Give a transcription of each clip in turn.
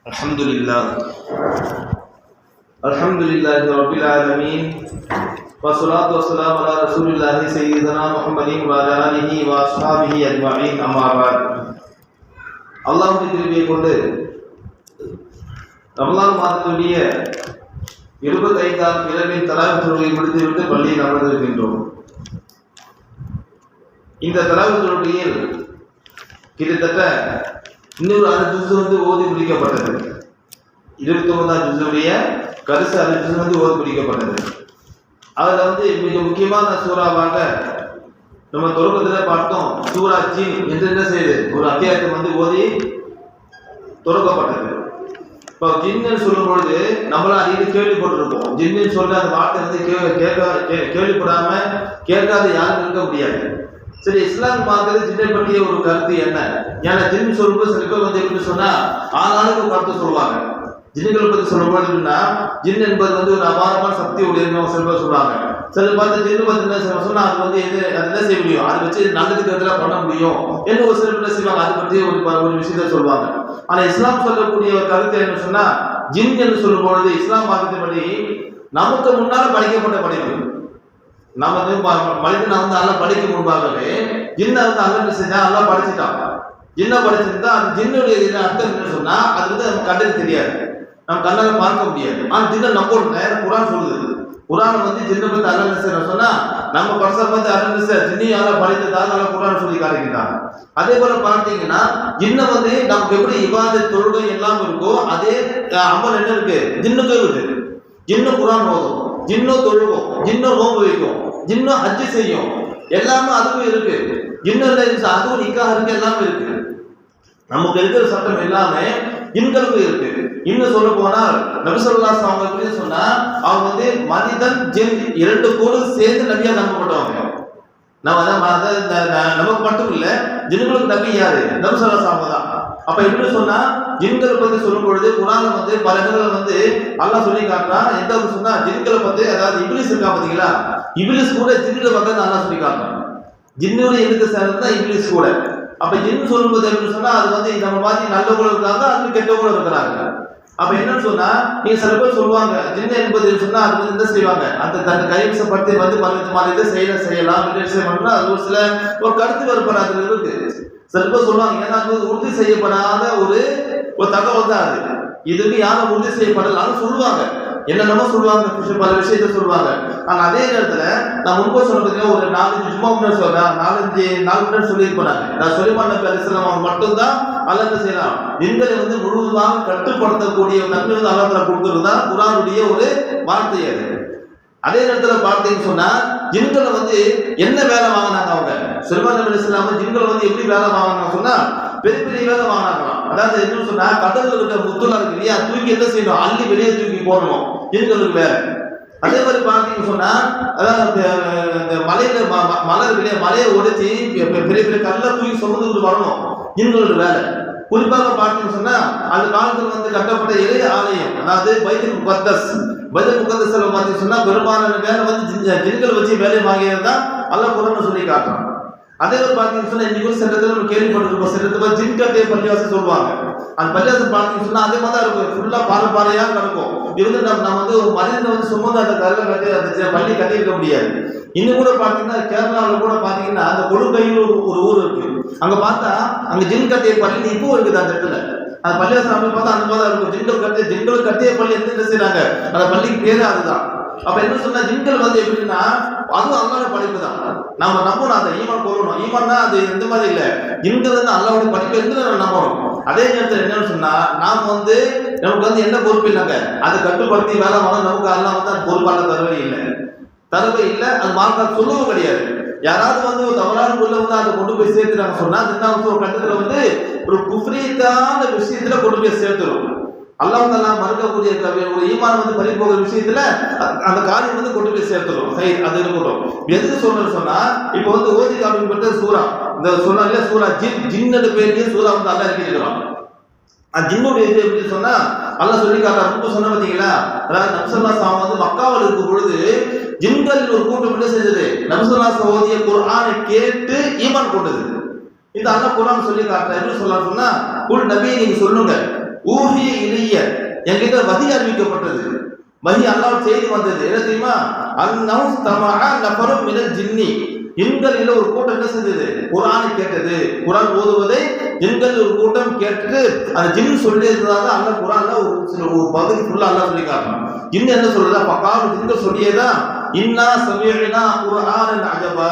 الحمد لله الحمد لله رب العالمين والصلاة والسلام على رسول الله سيدنا محمد وعلى آله وأصحابه أجمعين أما بعد அல்லாஹ்வுடைய திருவியை கொண்டு ரமலான் மாதத்துடைய இருபத்தைந்தாம் இரவின் தலாவி தொழுகை முடித்துவிட்டு பள்ளியில் அமர்ந்திருக்கின்றோம் இந்த தலாவி தொழுகையில் கிட்டத்தட்ட இன்னொரு அரை ஜுசு வந்து ஓதி முடிக்கப்பட்டது இருபத்தி ஒன்பதாம் ஜுசுடைய கருசு அரை ஜுசு வந்து ஓதி முடிக்கப்பட்டது அதில் வந்து மிக முக்கியமான சூறாவாக நம்ம தொடக்கத்தில் பார்த்தோம். சூரா ஜீன் என்று என்ன செய்யுது ஒரு அத்தியாயத்தை வந்து ஓதி தொடக்கப்பட்டது. இப்போ ஜின்னு சொல்லும் பொழுது நம்மளாம் அடிக்கடி கேள்விப்பட்டிருப்போம். ஜின்னு சொல்ற அந்த வார்த்தை வந்து கே கேட்க கே- கேள்விப்படாம கேட்காத யாரும் இருக்க முடியாது. சரி இஸ்லாம் பார்க்கறது ஜின்னை பற்றிய ஒரு கருத்து என்ன? ஏன்னா ஜின் சொல்லும்போது சில பேர் வந்து எப்படி சொன்னா ஆளாளுக்கு ஒரு கருத்து சொல்லுவாங்க. ஜின்னுகளை பத்தி சொல்லும்போது எப்படின்னா ஜின் என்பது வந்து ஒரு அபாரமான சக்தி உடையவங்க சில பேர் சொல்லுவாங்க. சில பார்த்து ஜின்னு பார்த்தீங்கன்னா என்ன சொன்னா அது வந்து எது அது என்ன செய்ய முடியும்? அதை வச்சு நல்லதுக்கு எதிராக பண்ண முடியும் என்று ஒரு சில பேர் செய்வாங்க? அதை பற்றி ஒரு ஒரு விஷயத்த சொல்லுவாங்க. ஆனா இஸ்லாம் சொல்லக்கூடிய ஒரு கருத்து என்ன சொன்னா ஜின் என்று சொல்லும் பொழுது இஸ்லாம் மார்க்கத்தின்படி நமக்கு முன்னால் படைக்கப்பட்ட படைப்பு நம்ம வந்து வந்து நல்லா படிக்க முன்பாகவே ஜின்ன வந்து அல்ல என்ன செஞ்சா நல்லா படிச்சுட்டான். ஜின்ன படிச்சிருந்தா அந்த ஜின்னுடைய அர்த்தம் என்ன சொன்னா அது வந்து நமக்கு கண்ணுக்கு தெரியாது. நம்ம கண்ணால பார்க்க முடியாது. ஆனா ஜின்னை நம்ம நேரம் குரான் சொல்லுது. குரான் வந்து ஜின்ன பத்தி அல்ல என்ன சொன்னா நம்ம பர்சன் பார்த்து அல்ல என்ன ஜின்னியால படைத்ததாக நல்லா குரான் சொல்லி காட்டுகிறாங்க அதே போல பார்த்தீங்கன்னா ஜின்ன வந்து நமக்கு எப்படி இவாத தொழுகை எல்லாம் இருக்கோ அதே அமல் என்ன இருக்கு? ஜின்னுக்கும் இருக்கு. ஜின்னு குரான் போதும் ஜின்னும் தொழுகும் ஜின்னும் நோன்பு வைக்கும் ஜின்னும் ஹஜ்ஜு செய்யும். எல்லாமே அதுவும் இருக்கு. ஜின்னு அதுவும் நிக்காக இருக்கு எல்லாமே இருக்கு. நமக்கு இருக்கிற சட்டம் எல்லாமே ஜின்களுக்கு இருக்கு. இன்னும் சொல்ல போனால் நபிசல்லாஸ் அவங்க சொன்னா அவங்க வந்து மனிதன் ஜென் இரண்டு கோடு சேர்ந்து நபியா நம்பப்பட்டவங்க. நம்ம அதான் நமக்கு மட்டும் இல்லை ஜின்களுக்கு நபி யாரு? நபிசல்லாஸ் தான் அப்ப எப்படி சொன்னா ஜின்களை பத்தி சொல்லும் பொழுது குரான்ல வந்து பல இடங்களை வந்து அல்லாஹ் சொல்லி காட்டுறான். எந்த ஒரு சொன்னா ஜின்களை பத்தி அதாவது இபிலிஸ் இருக்கா பாத்தீங்களா? இபிலிஸ் கூட ஜின்களை பத்தி அல்லாஹ் சொல்லி காட்டுறான் ஜின்னோட எதுக்கு சேர்ந்தா இங்கிலீஷ் கூட. அப்ப ஜின்னு சொல்லும்போது எப்படி சொன்னா அது வந்து நம்ம மாதிரி நல்லவங்களும் இருக்காங்க அது கெட்டவங்களும் இருக்கிறாங்க. அப்ப என்னன்னு சொன்னா நீங்க சில பேர் சொல்லுவாங்க ஜின்னு என்பது சொன்னா அது வந்து என்ன செய்வாங்க? அந்த தன் கைவசப்படுத்தி வந்து பல மாதிரி இதை செய்யல செய்யலாம் இல்லை செய்யணும்னா அது ஒரு சில ஒரு கருத்து வேறுபாடு அதுல இருக்கு. சில பேர் சொல்லுவாங்க ஏன்னா அது உறுதி செய்யப்படாத ஒரு ஒரு தகவல் தான் அது. இதுக்கு யாரும் உறுதி செய்யப்படலாம்னு சொல்லுவாங்க. என்னென்னமோ சொல்லுவாங்க விஷயம் பல விஷயத்த சொல்லுவாங்க. ஆனால் அதே நேரத்தில் நான் முன்பு சொன்ன ஒரு நாலஞ்சு சும்மா முன்னாடி சொல்றேன். நாலஞ்சு நாலு முன்னாடி சொல்லியிருப்பேன் நான் சொல்லிமான பேசலாம் அவங்க மட்டும்தான் அல்லது செய்யலாம் எங்களை வந்து முழுவதுமாக கட்டுப்படுத்தக்கூடிய தன்மை வந்து அல்லத்தில் கொடுக்கறது தான் குரானுடைய ஒரு வார்த்தை அது. அதே நேரத்தில் பார்த்தீங்கன்னு சொன்னால் ஜின்களை வந்து என்ன வேலை வாங்கினாங்க அவங்க? சுல்மான் நபி இஸ்லாம் ஜின்களை வந்து எப்படி வேலை வாங்கினாங்க சொன்னால் பெரிய பெரிய வேலை வாங்கலாம் அதாவது என்ன சொன்னா கடல்ல இருக்க முத்துலா இருக்கு இல்லையா? தூக்கி என்ன செய்யணும்? அள்ளி வெளியே தூக்கி போடணும். எங்களுக்கு வேற. அதே மாதிரி பார்த்தீங்கன்னு சொன்னா அதாவது இந்த மலையில ம- ம- மலை இருக்கு மலையை உடைச்சி பெ- பெரிய பெரிய கல்ல தூக்கி சுமந்துட்டு வரணும். ஜின்களோட வேலை குறிப்பாக பார்த்தீங்கன்னு சொன்னா அந்த காலத்துல வந்து கட்டப்பட்ட இளைய ஆலயம் அதாவது பைத்தின் முகத்தஸ். பைத்தின் முகத்தஸ் பார்த்தீங்கன்னு சொன்னா பெரும்பாலான வேலை வந்து ஜின்கள் வச்சு வேலை வாங்கியது தான் அல்ல குரான் சொல்லி காட்டுறான். அதே மாதிரி பார்த்தீங்கன்னு சொன்னா இன்னைக்கு ஒரு சில இடத்துல நம்ம கேள்விப்பட்டிருக்கோம். சில இடத்துல ஜின் சொல்லுவாங்க. அந்த பள்ளிவாசல் பார்த்தீங்கன்னு சொன்னா அதே மாதிரி தான் இருக்கும் ஃபுல்லா பாறை பாறையா நடக்கும். இது வந்து நம்ம நம்ம வந்து ஒரு மனிதனை வந்து சுமந்து அந்த கல்லை கட்டி அந்த ஜ- பள்ளி கட்டியிருக்க முடியாது. இன்னும் கூட பார்த்தீங்கன்னா கேரளாவில் கூட பார்த்தீங்கன்னா அந்த கொடுங்கையில் ஒரு ஒரு ஊர் இருக்கு. அங்க பார்த்தா அங்க ஜின் கட்டிய பள்ளி இப்போ இருக்குது அந்த இடத்துல. அந்த பள்ளிவாசல் அமைப்பு பார்த்தா அந்த மாதிரி தான் இருக்கும். ஜிங்கல் கட்டிய ஜிங்கல் கட்டிய பள்ளி எந்த என்ன செய்றாங்க? அந்த பள்ளிக்கு பேரே அதுதான். அப்ப என்ன சொன்னா ஜின்கள் வந்து எப்படின்னா அதுவும் அல்லாட படிப்பு தான். நம்ம நம்பணும் அதை ஈமான் கொள்ளணும். ஈமான்னா அது எந்த மாதிரி இல்ல. ஜின்கள் வந்து அல்லாவோட படிப்பு இருந்து நம்ம நம்பணும். அதே நேரத்தில் என்னன்னு சொன்னா நாம் வந்து நமக்கு வந்து என்ன பொறுப்பு இல்லைங்க? அதை கட்டுப்படுத்தி வேலை வாங்க நமக்கு அல்லா வந்து அந்த பொறுப்பான தரவே இல்லை. தரவே இல்லை அது மார்க்கா சொல்லவும் கிடையாது. யாராவது வந்து ஒரு தவறான பொருளை வந்து அதை கொண்டு போய் சேர்த்துறாங்க சொன்னா அது என்ன ஒரு கட்டத்துல வந்து ஒரு குஃப்ரீத்தான விஷயத்துல கொண்டு போய் சேர்த்துரும். அல்லாஹ் தலா மறுக்கக்கூடிய க- ஒரு ஈமான் வந்து பறி போகிற விஷயத்துல அந்த காரியம் வந்து கொண்டு போய் சேர்த்துடும் சரி அது இருக்கட்டும். எதுக்கு சொல்றேன்னு சொன்னா இப்போ வந்து ஓதி காப்பிப்பட்ட சூரா இந்த சொன்னாங்க சூரா ஜின். ஜின்னு பேருக்கே சூரா வந்து அல்லா இருக்கிறான் அந்த ஜின்னுடைய இது எப்படி சொன்னா அல்ல சொல்லி காட்டா ரொம்ப சொன்ன பாத்தீங்களா அதாவது நம்சல்லா சாம் வந்து மக்காவில் இருக்கும் பொழுது ஜின்களில் ஒரு கூட்டம் என்ன செஞ்சது? நம்சல்லா ஓதிய குர்ஆனை கேட்டு ஈமான் கொண்டது. இந்த அண்ணா குரான் சொல்லி காட்டுற எப்படி சொல்லலாம் சொன்னா குல் நபியை நீங்க சொல்லுங்க ஊகிய இளைய என்கிட்ட வகி அறிவிக்கப்பட்டது. வகி அல்லாஹ் செய்தி வந்தது. என்ன தெரியுமா? அன்னஹு தமஅ நஃபரும் மினல் ஜின்னி. எண்களில் ஒரு கூட்டம் என்ன செஞ்சது? குர்ஆனை கேட்டது. குரான் ஓதுவதை எண்கள் ஒரு கூட்டம் கேட்டு அந்த ஜின் சொல்லி இருந்ததாக அல்லாஹ் குர்ஆன்ல ஒரு சில ஒரு பகுதி ஃபுல்லாக அல்லாஹ் சொல்லி காட்டணும் ஜின் என்ன சொல்றதா? பக்காவது ஜின்கள் சொல்லியேதான் இன்னா சமீனா குர்ஆனன் அஜபா.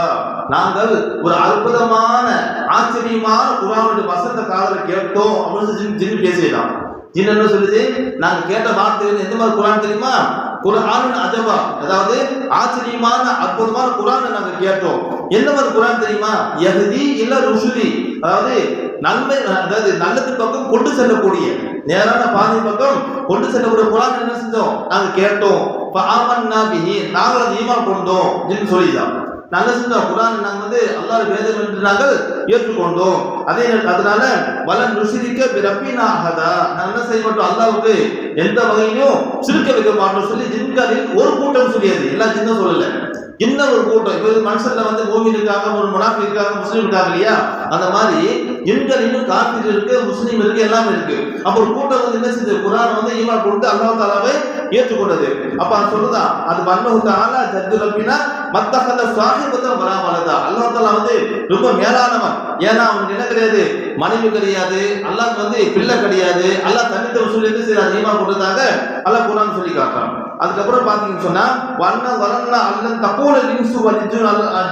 நாங்கள் ஒரு அற்புதமான ஆச்சரியமான குர்ஆனுடைய வசந்த காதல கேட்டோம் அப்படின்னு ஜின் ஜின் பேசியதான் ஜின் என்ன சொல்லுது? நாங்க கேட்ட வார்த்தைகள் எந்த மாதிரி குரான் தெரியுமா? குரான் அதவா? அதாவது ஆச்சரியமான அற்புதமான குரானை நாங்க கேட்டோம். என்ன மாதிரி குரான் தெரியுமா? எகுதி இல்ல ருஷுதி அதாவது நன்மை அதாவது நல்லது பக்கம் கொண்டு செல்லக்கூடிய நேரான பாதை பக்கம் கொண்டு செல்லக்கூடிய குரான் என்ன செஞ்சோம்? நாங்க கேட்டோம். நாங்கள் அது ஈமான் கொண்டோம். அப்படின்னு சொல்லிதான் நாங்கள் செஞ்சோம் குரான் நாங்கள் வந்து அல்லாஹ் வேதம் என்று நாங்கள் ஏற்றுக்கொண்டோம். அதே அதனால வளம் ருசிரிக்க பிறப்பினாகதா நாங்கள் என்ன செய்ய மாட்டோம்? அல்லாவுக்கு எந்த வகையிலும் சிரிக்க வைக்க மாட்டோம். சொல்லி ஜின்காரில் ஒரு கூட்டம் சொல்லியது. எல்லா ஜின்னும் சொல்லலை. இன்னும் ஒரு கூட்டம்? இப்போ மனுஷன்ல வந்து மூமின் ஒரு முனாஃபிக்காக முஸ்லீம் இருக்காங்க இல்லையா? அந்த மாதிரி எண்கள் இன்னும் காஃபிர் இருக்கு முஸ்லீம் இருக்கு எல்லாமே இருக்கு. அப்போ ஒரு கூட்டம் வந்து என்ன செஞ்சது குரான் வந்து ஈமான் கொடுத்து அல்லாஹ் தாலாவை ஏற்றுக்கொண்டது. அப்ப அது சொல்லுதா அது மன்னஹு தாலா ஜத்து ரப்பினா மத்தகத சாஹிபத்தம் வராமலதா அல்லாஹ் தாலா வந்து ரொம்ப மேலானவன். ஏன்னா அவனுக்கு என்ன கிடையாது? மனைவி கிடையாது. அல்லாஹ் வந்து பிள்ளை கிடையாது. அல்லாஹ் தனித்த வசூல் என்ன செய்யறாரு ஈமான் கொடுத்ததாக அல்லாஹ் குரான் சொல்லி காட்டுறான் அதுக்கப்புறம் பார்த்தீங்கன்னு சொன்னா வண்ண வரண்ண அல்லன் தப்போல லின்சு வலிஜு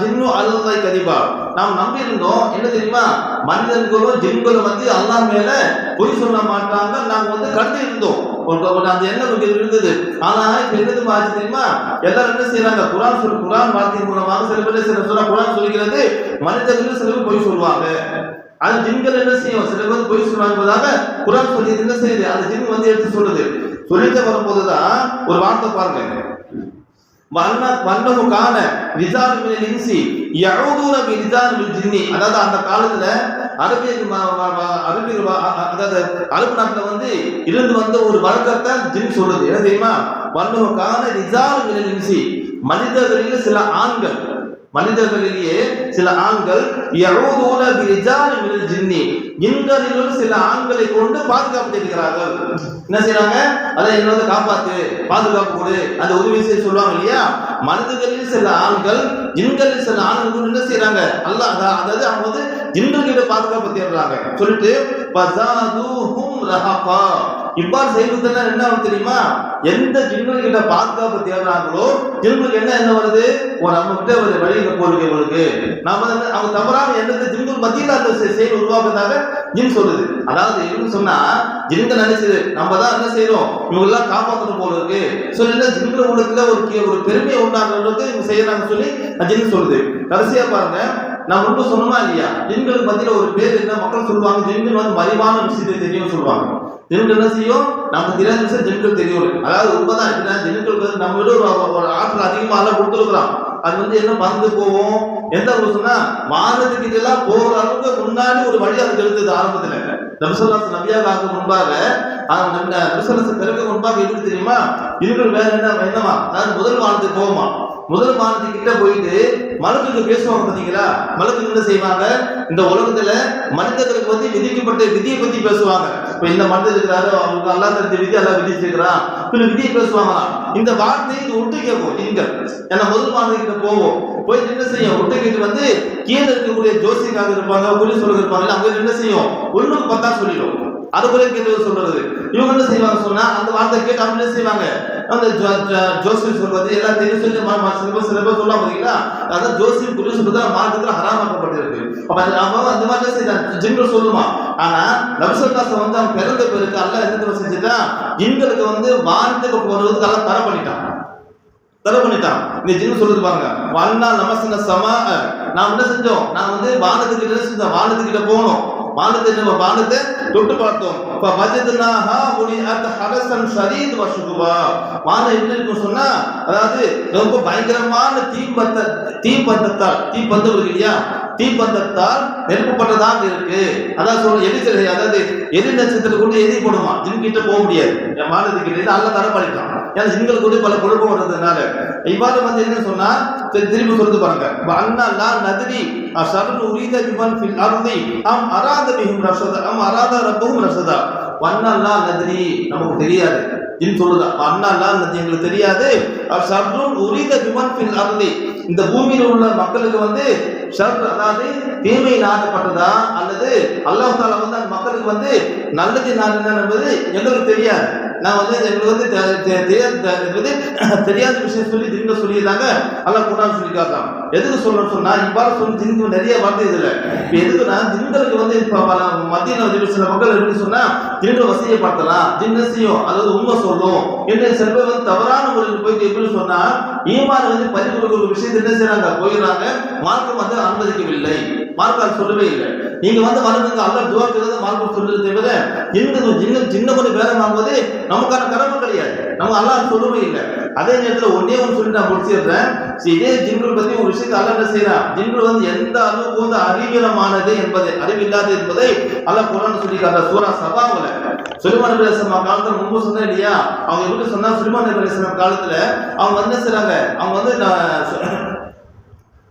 ஜின்னு அல்லதை கதிபா நாம் நம்பி இருந்தோம் என்ன தெரியுமா? மனிதன்களும் ஜின்களும் வந்து அல்லாஹ் மேல பொய் சொல்ல மாட்டாங்க. நாங்க வந்து கருத்து இருந்தோம். ஒரு அந்த எண்ணம் இருந்தது. ஆனா இப்ப என்னது ஆச்சு தெரியுமா? எல்லாரும் என்ன செய்யறாங்க குரான் சொல் குரான் வார்த்தை மூலமாக சில பேர் சில சொல்ல குரான் சொல்லிக்கிறது மனிதர்களும் சில பேர் பொய் சொல்லுவாங்க அது ஜின்கள் என்ன செய்யும்? சில பேர் பொய் சொல்லுவாங்க குரான் சொல்லி என்ன செய்யுது? அந்த ஜின் வந்து எடுத்து சொல்லுது. சொல்லிட்டு வரும்போதுதான் ஒரு வார்த்தை பாருங்க. வண்ண வண்ணமு காண ரிஜால் மினல் இன்சி யஊதுன பி ரிஜால் ஜின்னி. அதாவது அந்த காலத்துல அரபிய ம- அதாவது அரபு நாட்டுல வந்து இருந்து வந்த ஒரு வழக்கத்தை ஜின் சொல்லுது என்ன தெரியுமா? வண்ணமு காண ரிஜால் மினல் இன்சி. மனிதர்களில் சில ஆண்கள் மனிதர்களிலேயே சில ஆண்கள் யஊதுன சில ஆண்களை கொண்டு பாதுகாப்பு தேடுகிறார்கள். என்ன செய்யறாங்க அதை என்ன காப்பாத்து பாதுகாப்பு கொடு. அந்த உதவி செய்ய சொல்லுவாங்க இல்லையா? மனிதர்களில் சில ஆண்கள் ஜின்களில் சில ஆண்கள் என்ன செய்றாங்க? அல்லாஹ் அதாவது அவங்க வந்து ஜின்கள் பாதுகாப்பு தேடுறாங்க. சொல்லிட்டு இவ்வாறு செய்வதுன்னா என்ன ஆகும் தெரியுமா? எந்த ஜின்கள் பாதுகாப்பு தேடுறாங்களோ ஜின்களுக்கு என்ன என்ன வருது? ஓ நம்ம கிட்ட ஒரு வழியில போடுங்க உங்களுக்கு நாம அவங்க தவறான எண்ணத்தை ஜின்கள் மத்தியில் அந்த செயல் உருவாக்குறதாக ஜின் சொல்லுது. அதாவது என்ன சொன்னா ஜின்கள் நினைச்சது நம்ம தான் என்ன செய்யறோம் இவங்க எல்லாம் காப்பாற்றணும் போல இருக்கு. சொல்லி என்ன உள்ளத்துல ஒரு ஒரு பெருமையை உண்டாக்குறதுக்கு இவங்க செய்யறாங்க சொல்லி ஜின் சொல்லுது. கடைசியா பாருங்க நான் முன்பு சொன்னமா இல்லையா? ஜின்களுக்கு மத்தியில ஒரு பேர் என்ன மக்கள் சொல்லுவாங்க? ஜின்கள் வந்து மலிவான விஷயத்தை தெரியும் சொல்லுவாங்க. ஜின்கள் என்ன செய்யும்? நமக்கு தெரியாத விஷயம் ஜின்கள் தெரியும். அதாவது உண்மைதான். இருக்குன்னா ஜின்களுக்கு வந்து நம்ம விட ஒரு ஆற்றல் அதிகமாக எல்லாம் கொடுத்துருக்குறோம் அது வந்து என்ன பறந்து போவோம் எந்த அளவுக்கு சொன்னா வானத்துக்கு எல்லாம் போற அளவுக்கு முன்னாடி ஒரு வழி அதுக்கு இருந்தது ஆரம்பத்துல. நபிசல்லாஸ் நபியாக முன்பாக நபிசல்லாஸ் பிறகு முன்பாக எதுக்கு தெரியுமா? இவர்கள் வேற என்ன என்னமா அதாவது முதல் வானத்துக்கு போவோமா? முதல் வானத்துக்கு கிட்ட போயிட்டு மலக்குக்கு பேசுவாங்க பாத்தீங்களா? மலக்கு என்ன செய்வாங்க? இந்த உலகத்துல மனிதர்களுக்கு வந்து விதிக்கப்பட்ட விதியை பத்தி பேசுவாங்க. இப்ப இந்த மனிதர் இருக்கிறாரு அவங்களுக்கு நல்லா தெரிஞ்ச விதி எல்லாம் விதிச்சிருக்கிறான். சில விதியை பேசுவாங்களாம். இந்த வார்த்தையை இது ஒட்டு கேட்கும் இங்க ஏன்னா முதல் வானத்துக்கிட்ட போவோம். போய் என்ன செய்யும்? ஒட்டுக்கிட்டு வந்து கீழே இருக்கக்கூடிய ஜோசிக்காக இருப்பாங்க குறி சொல்ல இருப்பாங்க. அவங்க என்ன செய்யும்? ஒண்ணுக்கு பத்தா சொல்லிடும். அது போல கேட்டு சொல்றது. இவங்க என்ன செய்வாங்க சொன்னா அந்த வார்த்தை கேட்டு அவங்க என்ன செய்வாங்க? அந்த ஜோ- ஜோ- ஜோசியம் சொல்றது எல்லாம் சொல்லி சிலபஸ் சிலபஸ் சில பாத்தீங்களா அதான் ஜோசியம் குரு சொல்றது மார்க்கத்துல ஹராமாக்கப்பட்டிருக்கு. அப்ப அவன் அந்த மாதிரி தான் செய்தான்? ஜின்கள் சொல்லுமா? ஆனா நபிசல்லாசம் வந்து அவன் பிறந்த பிறகு அல்ல என்ன செஞ்சுட்டான் ஜின்களுக்கு வந்து வானத்துக்கு போறதுக்கு எல்லாம் தர பண்ணிட்டான். தடை பண்ணிட்டான். இந்த ஜின்னு சொல்லுது பாருங்க. வாழ்நாள் நமசன சம நாம் என்ன செஞ்சோம்? நான் வந்து வானத்துக்கிட்ட என்ன செஞ்சோம்? வானத்துக்கிட்ட போனோம். வானத்தை நம்ம வானத்தை தொட்டு பார்த்தோம். இப்ப வஜதுனாஹா முனிஅத் ஹரசன் சரீத் வசுகுவா வானம் என்ன இருக்கும் சொன்னா அதாவது ரொம்ப பயங்கரமான தீப்பந்த தீப்பந்தத்தால் தீப்பந்தம் இருக்கு இல்லையா? தீப்பந்தத்தால் நெருப்பப்பட்டதாக இருக்கு. அதான் சொல்ல எரிச்சல் அதாவது எரி நட்சத்திரத்தில் கொண்டு எரி போடுமா ஜின் கிட்ட போக முடியாது. என் வானத்துக்கிட்ட கிட்ட அல்ல தர பண்ணிட்டான். ஏன்னா ஜின்கள் கூட பல குழப்பம் வர்றதுனால. இவ்வாறு வந்து என்ன சொன்னா திரும்பி சொல்லுது பாருங்க. அண்ணா லா நதிரி அஷர்னு உரித விமன் ஃபில் அர்தி அம் அராத பிஹிம் ரஷதா அம் அராத ரப்பவும் ரஷதா. வண்ணல்லா நதிரி நமக்கு தெரியாது. ஜின் சொல்லுதான் அண்ணா நதி எங்களுக்கு தெரியாது. அவர் உரித விமன் பில் அருளி இந்த பூமியில் உள்ள மக்களுக்கு வந்து அதாவது தீமை நாடப்பட்டதா அல்லது அல்லாஹ் வந்து அந்த மக்களுக்கு வந்து நல்லது நாட்டுதான் என்பது எங்களுக்கு தெரியாது. நான் வந்து எங்களுக்கு வந்து தெ- தெரியாத விஷயம் சொல்லி ஜின்க சொல்லியிருந்தாங்க அல்லாஹ் கூடாது சொல்லி எதுக்கு சொல்லணும்னு சொன்னா இவ்வாறு சொல்லி ஜின்கு நிறைய வார்த்தை இதுல. இப்போ எதுக்குன்னா ஜின்களுக்கு வந்து இப்போ பல மத்தியில் சில மக்கள் எப்படி சொன்னா ஜின்கள் வசியப்படுத்தலாம் ஜின்ன செய்யும் அதாவது உண்மை சொல்லும். என்று சில பேர் வந்து தவறான முறையில் போயிட்டு எப்படி சொன்னா ஈமான் வந்து பதிவு கொடுக்கிற ஒரு விஷயத்தை என்ன செய்யறாங்க போயிடுறாங்க. மார்க்கம் வந்து அனுமதிக்கவில்லை. மார்க்கம் சொல்லவே இல்லை. நீங்க வந்து வளர்ந்துங்க அல்ல துவாக்கிறது மார்க்கம் சொல்றது தவிர இன்னும் ஜின்னு சின்ன கொஞ்சம் வேலை வாங்குவது நமக்கான கடமை கிடையாது. நம்ம அல்லாஹ் சொல்லவே இல்லை. அதே நேரத்தில் ஒன்னே ஒன்று சொல்லி நான் முடிச்சிடுறேன். சரி, இதே ஜின்கள் பத்தி ஒரு விஷயத்தை அல்ல என்ன செய்யலாம் ஜின்கள் வந்து எந்த அளவுக்கு வந்து அறிவீனமானது என்பதை அறிவில்லாது என்பதை அல்ல குரான் சொல்லியிருக்காங்க. சூரா சபாவில். சுலிமான் நபி அலிஸ்லாம் காலத்துல முன்பு சொன்னேன் இல்லையா? அவங்க எப்படி சொன்னா சுலிமான் நபி அலிஸ்லாம் காலத்துல அவங்க வந்து என்ன செய்றாங்க? அவங்க வந்து நான்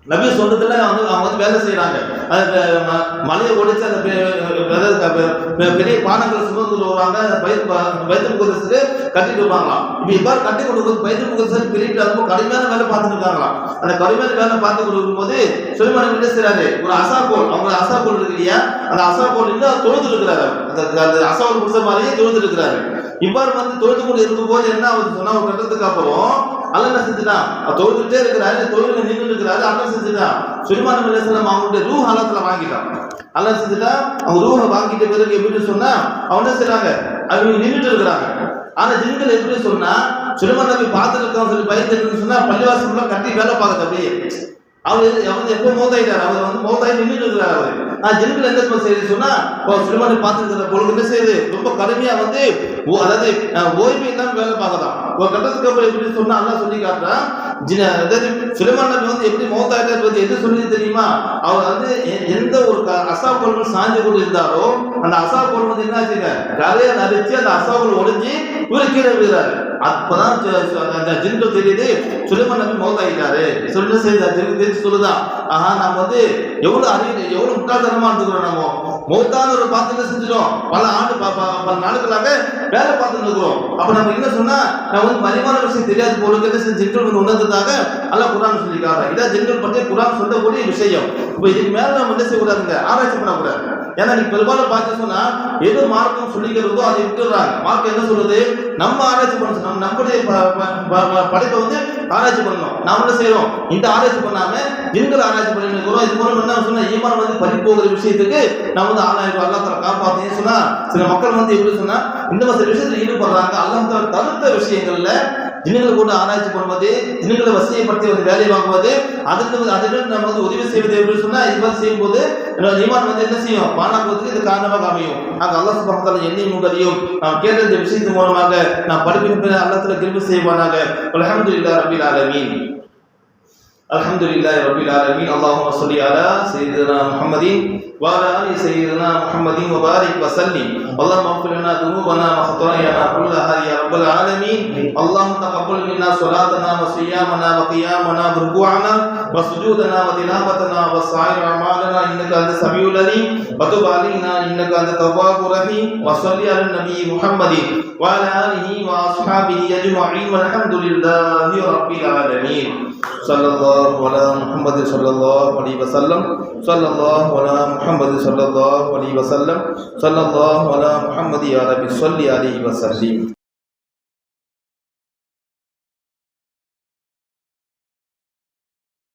நபி சொல்றதுல வந்து அவங்க வந்து வேலை செய்யறாங்க அது ம- மலையை ஒடிச்சு அந்த பெ- பெரிய பானங்கள் சுமந்து வருவாங்க. அந்த பயிர் பயிற்று முகத்துக்கு கட்டிட்டு இருப்பாங்களாம். இப்ப இவ்வாறு கட்டி கொண்டு பயிர் பயிற்று முகத்துக்கு பிரிட்டு அதுவும் கடுமையான வேலை பார்த்துட்டு இருக்காங்களாம். அந்த கடுமையான வேலை பார்த்து கொடுக்கும் போது சுலைமான் என்ன செய்யறாரு ஒரு அசாக்கோல் அவங்க அசாக்கோல் இருக்கு இல்லையா? அந்த அசாக்கோல் இன்னும் தொழுது இருக்கிறாரு. அந்த அந்த அசாவோல் மாதிரியே தொழுது இருக்கிறாரு. இவ்வாறு வந்து தொழுது கொண்டு இருக்கும்போது என்ன ஆகுது சொன்னா ஒரு கட்டத்துக்கு அப்புறம் அல்ல என்ன செஞ்சுட்டான் தொழுதுட்டே இருக்கிறாரு தொழில நின்று இருக்கிறாரு அல்ல செஞ்சுட்டான் சுலிமான் நபி அவங்களுடைய ரூ ஹாலத்துல வாங்கிட்டான். அல்ல செஞ்சுட்டான் அவங்க ரூஹை வாங்கிட்ட பிறகு எப்படின்னு சொன்னா அவன் என்ன செய்றாங்க? அவங்க நின்றுட்டு இருக்கிறாங்க. ஆனா ஜின்கள் எப்படி சொன்னா சுலிமான் நபி பார்த்துருக்கான்னு சொல்லி பயந்துட்டு சொன்னா பள்ளிவாசம் கட்டி வேலை பார்க்குது அப்படியே. அவர் அவர் எப்போ மோதாயிட்டார் அவர் வந்து மோதாயி நின்றுட்டு இருக்கிறார். அவர் நான் ஜின்கள் எந்த பக்கம் செய்யுது சொன்னா சுலிமானை பார்த்துருக்கிற பொழுது என்ன செய்யுது. ரொம்ப கடுமையா வந்து ஓ- அதாவது ஓய்வு இல்லாம வேலை பார்க்கலாம் ஒரு கட்டத்துக்கு அப்புறம் எப்படி சொன்னா அல்லாஹ் சொல்லி காட்டுறான். அதாவது சுலைமான் நபி வந்து எப்படி மௌத்தாயிட்டார் பத்தி எது சொல்லி தெரியுமா? அவர் வந்து எ- எந்த ஒரு க- அசா பொருள் சாஞ்சு கொண்டு இருந்தாரோ அந்த அசா பொருள் வந்து என்ன ஆச்சுங்க கரையை நடிச்சு அந்த அசா பொருள் ஒடிஞ்சு இவர் கீழே விழுறாரு. அப்பதான் அந்த ஜின்கள் தெரியுது. சுலைமான் நபி மௌதாயிட்டாரு சொல்லு செய்தா தெரிஞ்சு தெரிஞ்சு சொல்லுதான் ஆஹா நம்ம வந்து எவ்வளவு அறிவு எவ்வளவு முட்டாள்தனமா இருந்துக்கிறோம் நம்ம. மௌத்தான ஒரு பார்த்து என்ன பல ஆண்டு பல நாட்களாக வேலை பார்த்துட்டு இருக்கிறோம் அப்ப நம்ம என்ன சொன்னா நம்ம வந்து மலிமான விஷயம் தெரியாது போல என்ன ஜின்கள் வந்து உணர்ந்ததாக அல்ல குரான் சொல்லிக்காங்க இதான் ஜின்கள் பற்றி குரான் சொல்லக்கூடிய விஷயம். இப்போ இதுக்கு மேல நம்ம என்ன செய்யக்கூடாதுங்க? ஆராய்ச்சி பண்ணக்கூடாது. ஏன்னா நீ பெரும்பாலும் பார்த்து சொன்னா எது மார்க்கம் சொல்லிக்கிறதோ அதை விட்டுறாங்க மார்க்கம் என்ன சொல்றது நம்ம ஆராய்ச்சி பண்ணணும் நம்ம நம்முடைய ப- ப- ப- படைப்பை வந்து ஆராய்ச்சி பண்ணணும். நாம என்ன செய்யறோம்? இந்த ஆராய்ச்சி பண்ணாம ஜின்கள் ஆராய்ச்சி பண்ணிருக்கிறோம் இது மூலம் என்ன சொன்னா ஈமான் வந்து பறி போகிற விஷயத்துக்கு நம்ம வந்து ஆளாயிரம் அல்லா தர காப்பாத்தேன்னு சொன்னா சில மக்கள் வந்து எப்படி சொன்னா இந்த மாதிரி விஷயத்துல ஈடுபடுறாங்க. அல்லாஹ் தஆலா தடுத்த விஷயங்கள்ல ஜின்களை கூட ஆராய்ச்சி பண்ணுவது ஜின்களை வசியப்படுத்தி வந்து வேலையை வாங்குவது அதற்கு அதற்கு நம்ம வந்து உதவி செய்வது எப்படி சொன்னால் இது மாதிரி செய்யும்போது என்னோட ஈமான் வந்து என்ன செய்யும்? பானாக்குவதற்கு இது காரணமாக அமையும். நாங்கள் அல்லாஹ் சுப்ஹானஹு என்னையும் உங்களையும் நாம் கேட்ட இந்த விஷயத்தின் மூலமாக நாம் படிப்பின் அல்லத்தில் அல்லாஹ் தஆலா கிருபை செய்வானாக. அல்ஹம்துலில்லாஹ் ரப்பில் ஆலமீன். الحمد لله رب العالمين اللهم صل على سيدنا محمد وعلى آل سيدنا محمد وبارك وسلم. اللهم اغفر لنا ذنوبنا وخطايانا كلها يا رب العالمين اللهم تقبل منا صلاتنا وصيامنا وقيامنا وركوعنا وسجودنا وتلاوتنا وسائر اعمالنا. انك انت السميع العليم وتب علينا انك انت التواب الرحيم وصل على النبي محمد وعلى اله واصحابه اجمعين والحمد لله رب العالمين صلى الله على محمد صلى الله عليه وسلم. صلى الله على محمد صلى الله عليه وسلم. صلى الله على محمد يا رب صل عليه وسلم.